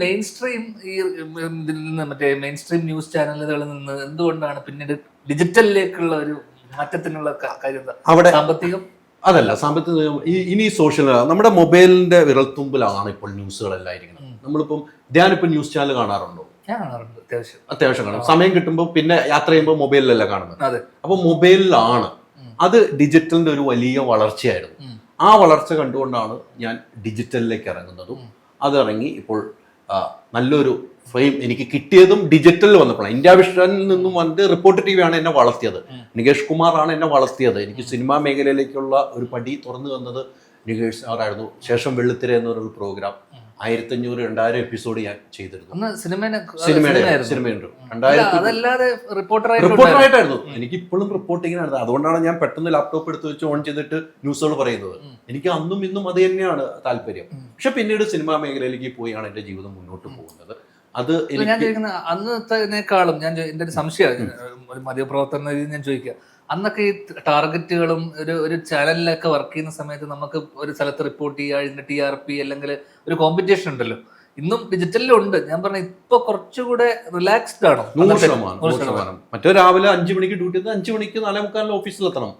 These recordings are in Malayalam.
മെയിൻ സ്ട്രീം ഈ ഇതിൽ നിന്ന് മറ്റേ മെയിൻ സ്ട്രീം ന്യൂസ് ചാനലുകളിൽ നിന്ന് എന്തുകൊണ്ടാണ് പിന്നീട് ഡിജിറ്റലിലേക്കുള്ള ഒരു മാറ്റത്തിനുള്ള കാര്യം അവിടെ സാമ്പത്തികം? അതല്ല സാമ്പത്തിക ഇനി സോഷ്യൽ നമ്മുടെ മൊബൈലിന്റെ വിരൽത്തുമ്പിലാണ് ഇപ്പോൾ ന്യൂസുകളെല്ലാം ഇരിക്കുന്നത്. നമ്മളിപ്പം ധ്യാനിപ്പം ന്യൂസ് ചാനൽ കാണാറുണ്ടോ. ഞാൻ കാണാറുണ്ട് അത്യാവശ്യം. അത്യാവശ്യം കാണും. സമയം കിട്ടുമ്പോൾ പിന്നെ യാത്ര ചെയ്യുമ്പോൾ മൊബൈലിലല്ല കാണുന്നത്. അതെ. അപ്പോൾ മൊബൈലിലാണ് അത് ഡിജിറ്റലിന്റെ ഒരു വലിയ വളർച്ചയായിരുന്നു. ആ വളർച്ച കണ്ടുകൊണ്ടാണ് ഞാൻ ഡിജിറ്റലിലേക്ക് ഇറങ്ങുന്നതും അത് ഇറങ്ങി ഇപ്പോൾ നല്ലൊരു ഫ്രെയിം എനിക്ക് കിട്ടിയതും ഡിജിറ്റലിൽ വന്നപ്പോഴാണ്. ഇന്ത്യ വിഷനിൽ നിന്നും വന്നിട്ട് റിപ്പോർട്ട് ടി വിയാണ് എന്നെ വളർത്തിയത്. നികേഷ് കുമാർ ആണ് എന്നെ വളർത്തിയത്. എനിക്ക് സിനിമാ മേഖലയിലേക്കുള്ള ഒരു പടി തുറന്നു തന്നത് നികേഷ് സാറായിരുന്നു. ശേഷം വെള്ളിത്തിര എന്നൊരു പ്രോഗ്രാം ആയിരത്തഞ്ഞൂറ് രണ്ടായിരം എപ്പിസോഡ് ഞാൻ ചെയ്തിരുന്നു. സിനിമയുടെ. സിനിമയുണ്ട്. രണ്ടായിരത്തി റിപ്പോർട്ടറായിട്ടായിരുന്നു എനിക്ക് ഇപ്പോഴും റിപ്പോർട്ടിങ്ങിനാണ് അതുകൊണ്ടാണ് ഞാൻ പെട്ടെന്ന് ലാപ്ടോപ്പ് എടുത്ത് വെച്ച് ഓൺ ചെയ്തിട്ട് ന്യൂസുകൾ പറയുന്നത്. എനിക്ക് അന്നും ഇന്നും അത് തന്നെയാണ് താല്പര്യം. പക്ഷെ പിന്നീട് സിനിമാ മേഖലയിലേക്ക് പോയാണ് എന്റെ ജീവിതം മുന്നോട്ട് പോകുന്നത്. അത് ഞാൻ ചോദിക്കുന്ന അന്നത്തേക്കാളും ഞാൻ എന്റെ ഒരു സംശയമാണ് മദ്യപ്രവർത്തന രീതി ഞാൻ ചോദിക്കുക. അന്നൊക്കെ ഈ ടാർഗറ്റുകളും ഒരു ഒരു ചാനലിലൊക്കെ വർക്ക് ചെയ്യുന്ന സമയത്ത് നമുക്ക് ഒരു സ്ഥലത്ത് റിപ്പോർട്ട് ചെയ്യുക അതിന്റെ ടി ആർ പി അല്ലെങ്കിൽ ഒരു കോമ്പറ്റീഷൻ ഉണ്ടല്ലോ. ഇന്നും ഡിജിറ്റലിലും ഉണ്ട്. ഞാൻ പറഞ്ഞ ഇപ്പൊ കുറച്ചുകൂടെ റിലാക്സ്ഡ് ആണ്? നൂറ് അന്നത്തെ- ശതമാനം നൂറ് നൂറ് ശതമാനം. മറ്റേ രാവിലെ അഞ്ചു മണിക്ക് ഡ്യൂട്ടി ചെയ്ത് അഞ്ചു മണിക്ക് നാലേ മുക്കാലിന് ഓഫീസിൽ എത്തണം.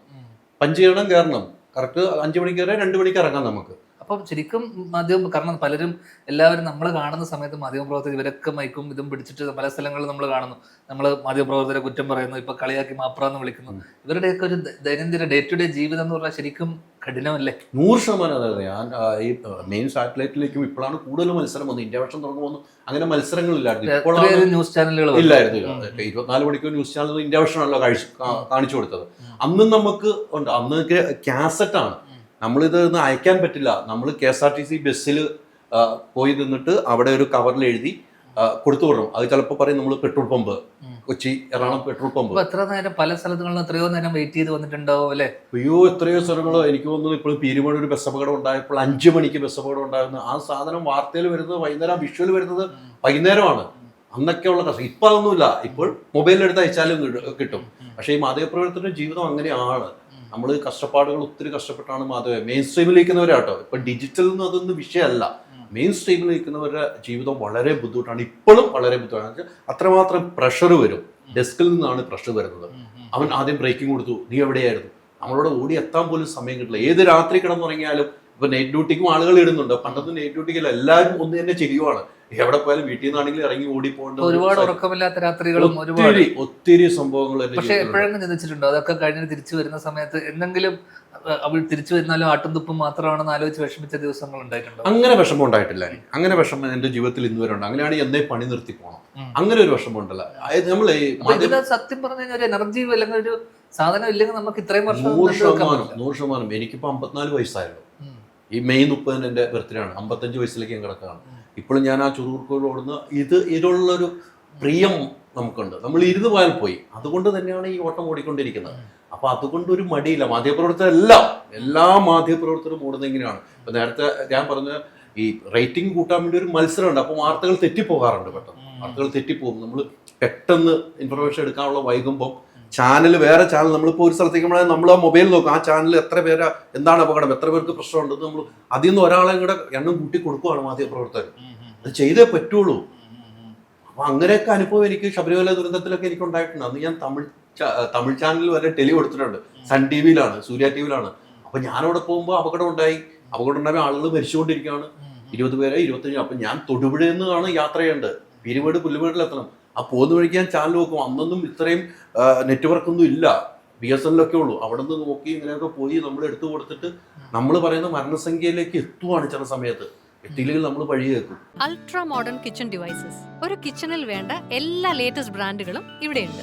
പഞ്ച് ചെയ്യണം കയറണം കറക്റ്റ് അഞ്ചു മണിക്ക് വരെ രണ്ട് മണിക്ക് ഇറങ്ങാം നമുക്ക്. അപ്പം ശരിക്കും മാധ്യമം കാരണം പലരും എല്ലാവരും നമ്മൾ കാണുന്ന സമയത്ത് മാധ്യമപ്രവർത്തകർ ഇവരൊക്കെ മൈക്കും ഇതും പിടിച്ചിട്ട് പല സ്ഥലങ്ങളിൽ നമ്മൾ കാണുന്നു. നമ്മൾ മാധ്യമപ്രവർത്തകരെ കുറ്റം പറയുന്നു ഇപ്പൊ കളിയാക്കി മാപ്രാന്ന് വിളിക്കുന്നു. ഇവരുടെയൊക്കെ ഒരു ദൈനംദിന ഡേ ടു ഡേ ജീവിതം എന്ന് പറഞ്ഞാൽ ശരിക്കും കഠിനമല്ലേ? നൂറ് ശതമാനം അതായത് ഞാൻ ഈ മെയിൻ സാറ്റലൈറ്റിലേക്കും ഇപ്പോഴാണ് കൂടുതൽ മത്സരം വന്നത്. ഇന്ത്യ വർഷം തുടങ്ങുമ്പോൾ അങ്ങനെ മത്സരങ്ങളില്ലായിരുന്നു. ഇപ്പോഴാണ് ന്യൂസ് ചാനലുകൾ ഇല്ലായിരുന്നു ഇല്ല. ഇരുപത്തിനാല് മണിക്കൂർ ന്യൂസ് ചാനൽ ഇന്ത്യ വർഷമാണല്ലോ കാണിച്ചു കൊടുത്തത്. അന്നും നമുക്ക് ഉണ്ട്. അന്നൊക്കെ ആണ്. നമ്മളിത് ഒന്ന് അയക്കാൻ പറ്റില്ല. നമ്മൾ K S R T C ബസ്സിൽ പോയി നിന്നിട്ട് അവിടെ ഒരു കവറിൽ എഴുതി കൊടുത്തു വിടണം. അത് ചിലപ്പോൾ പറയും നമ്മൾ petrol pump Kochi Ernakulam petrol pump. എത്ര നേരം പല സ്ഥലത്തുകളിലും എത്രയോ നേരം വെയിറ്റ് ചെയ്ത് വന്നിട്ടുണ്ടാവും അല്ലേ? അയ്യോ എത്രയോ സ്ഥലങ്ങളോ. എനിക്ക് തോന്നുന്നു ഇപ്പോൾ പീരുമണി ഒരു ബസ് അപകടം ഉണ്ടായപ്പോൾ അഞ്ച് മണിക്ക് ബസ് അപകടം ഉണ്ടായിരുന്നു. ആ സാധനം വാർത്തയിൽ വരുന്നത് വൈകുന്നേരം വിഷ്വൽ വരുന്നത് വൈകുന്നേരമാണ്. അന്നൊക്കെ ഉള്ള കഷ്ടം. ഇപ്പൊ അതൊന്നുമില്ല. ഇപ്പോൾ മൊബൈലിൽ എടുത്ത് അയച്ചാലും കിട്ടും- കിട്ടും പക്ഷേ ഈ മാധ്യമപ്രവർത്തന ജീവിതം അങ്ങനെയാണ്. നമ്മൾ കഷ്ടപ്പാടുകൾ ഒത്തിരി കഷ്ടപ്പെട്ടാണ് മാധവ. മെയിൻ സ്ട്രീമിൽ നിൽക്കുന്നവരാട്ടോ ഇപ്പൊ ഡിജിറ്റൽ എന്ന് അതൊന്നും വിഷയമല്ല. മെയിൻ സ്ട്രീമിൽ നിൽക്കുന്നവരുടെ ജീവിതം വളരെ ബുദ്ധിമുട്ടാണ്. ഇപ്പോഴും വളരെ ബുദ്ധിമുട്ടാണ്. അത്രമാത്രം പ്രഷർ വരും. ഡെസ്കിൽ നിന്നാണ് പ്രഷർ വരുന്നത്. അവൻ ആദ്യം ബ്രേക്കിംഗ് കൊടുത്തു. നീ എവിടെയായിരുന്നു? നമ്മളോട് ഓടി എത്താൻ പോലും സമയം കിട്ടില്ല. ഏത് രാത്രി കിടന്നുറങ്ങിയാലും ഇപ്പൊ നൈറ്റ് ഡ്യൂട്ടിക്കും ആളുകൾ ഇടുന്നുണ്ട്. പണ്ടത്തെ നൈറ്റ് ഡ്യൂട്ടിക്കല്ല എല്ലാവരും ഒന്ന് തന്നെ ചെയ്യുവാണ്. എവിടെ പോയാലും വീട്ടിൽ നിന്നാണെങ്കിൽ ഇറങ്ങി ഓടി ഒരുപാട് ഉറക്കമില്ലാത്ത രാത്രികളും ഒരുപാട്. ഒത്തിരി സംഭവങ്ങൾ പക്ഷേ. എപ്പോഴെങ്കിലും ചിന്തിച്ചിട്ടുണ്ടോ? അതൊക്കെ കഴിഞ്ഞ് തിരിച്ചു വരുന്ന സമയത്ത് എന്തെങ്കിലും അവൾ തിരിച്ചു വരുന്നാലും ആട്ടും തുപ്പും മാത്രമാണെന്ന് ആലോചിച്ച് വിഷമിച്ച ദിവസങ്ങൾ ഉണ്ടായിട്ടുണ്ടോ? അങ്ങനെ വിഷമം ഉണ്ടായിട്ടില്ല. അങ്ങനെ വിഷമം എന്റെ ജീവിതത്തിൽ ഇന്ന് വരെ ഉണ്ട്. അങ്ങനെയാണ് എന്നെ പണി നിർത്തി പോകണം അങ്ങനെ ഒരു വിഷമം ഉണ്ടല്ല. നമ്മൾ സത്യം പറഞ്ഞു കഴിഞ്ഞാൽ ഒരു എനർജി അല്ലെങ്കിൽ ഒരു സാധനം ഇല്ലെങ്കിൽ നമുക്ക് ഇത്രയും വർഷം നൂറ് ശതമാനം. നൂറ് ശതമാനം. എനിക്കിപ്പോ അമ്പത്തിനാല് വയസ്സായല്ലോ. ഈ മെയ് മുപ്പതിന് എന്റെ ബർത്ത്ഡേ ആണ്. അമ്പത്തഞ്ച് വയസ്സിലേക്ക് ഞാൻ കിടക്കുകയാണ്. ഇപ്പോഴും ഞാൻ ആ ചുറുകൂർക്കോട് ഓടുന്ന ഇത് ഇതിലുള്ളൊരു പ്രിയം നമുക്കുണ്ട്. നമ്മൾ ഇരുന്ന് പോയാൽ പോയി. അതുകൊണ്ട് തന്നെയാണ് ഈ ഓട്ടം ഓടിക്കൊണ്ടിരിക്കുന്നത്. അപ്പോൾ അതുകൊണ്ട് ഒരു മടിയില്ല. മാധ്യമപ്രവർത്തകർ എല്ലാം എല്ലാ മാധ്യമപ്രവർത്തകരും ഓടുന്നത് ഇങ്ങനെയാണ്. ഇപ്പം നേരത്തെ ഞാൻ പറഞ്ഞ ഈ റേറ്റിംഗ് കൂട്ടാൻ വേണ്ടി ഒരു മത്സരമുണ്ട്. അപ്പോൾ വാർത്തകൾ തെറ്റിപ്പോകാറുണ്ട് പെട്ടെന്ന്. വാർത്തകൾ തെറ്റിപ്പോകും. നമ്മൾ പെട്ടെന്ന് ഇൻഫർമേഷൻ എടുക്കാനുള്ള വൈകുമ്പോൾ ചാനൽ വേറെ ചാനൽ നമ്മളിപ്പോൾ ഒരു സ്ഥലത്തേക്ക് നമ്മളെ നമ്മൾ ആ മൊബൈൽ നോക്കും. ആ ചാനൽ എത്ര പേരാ എന്താണ് അപകടം എത്ര പേർക്ക് പ്രശ്നമുണ്ടെന്ന് നമ്മൾ അതിൽ നിന്ന് ഒരാളെ കൂടെ എണ്ണം കൂട്ടി കൊടുക്കുവാണ് മാധ്യമപ്രവർത്തകർ അത് ചെയ്തേ പറ്റുള്ളൂ. അപ്പൊ അങ്ങനെയൊക്കെ അനുഭവം എനിക്ക് ശബരിമല ദുരന്തത്തിലൊക്കെ എനിക്ക് ഉണ്ടായിട്ടുണ്ട്. അന്ന് ഞാൻ തമിഴ് തമിഴ് ചാനൽ വരെ ടെലി കൊടുത്തിട്ടുണ്ട്. സൺ ടി വിയിലാണ് സൂര്യ ടി വിയിലാണ് അപ്പൊ ഞാനവിടെ പോകുമ്പോൾ അപകടം ഉണ്ടായി. അപകടം ഉണ്ടായ ആളുകൾ മരിച്ചുകൊണ്ടിരിക്കുകയാണ്. ഇരുപത് പേരെ ഇരുപത്തഞ്ച്. അപ്പൊ ഞാൻ തൊടുപുഴയിൽ നിന്നാണ് യാത്ര ചെയ്യേണ്ടത്. പിരിവേട് പുല്ലുവേടിലെത്തണം ആ പോകുന്ന വഴിക്ക് ഞാൻ ചാനൽ നോക്കും. അന്നൊന്നും ഇത്രയും നെറ്റ്വർക്ക് ഒന്നും ഇല്ല. ബി എസ് എല്ലൊക്കെ ഉള്ളൂ. അവിടെ നിന്ന് നോക്കി ഇങ്ങനെയൊക്കെ പോയി നമ്മൾ എടുത്തു കൊടുത്തിട്ട് നമ്മൾ പറയുന്ന മരണസംഖ്യയിലേക്ക് എത്തുവാണ് ചില സമയത്ത്. നമ്മൾ അൾട്രാ മോഡേൺ കിച്ചൺ ഡിവൈസസ് ഒരു കിച്ചണിൽ വേണ്ട എല്ലാ ലേറ്റസ്റ്റ് ബ്രാൻഡുകളും ഇവിടെയുണ്ട്.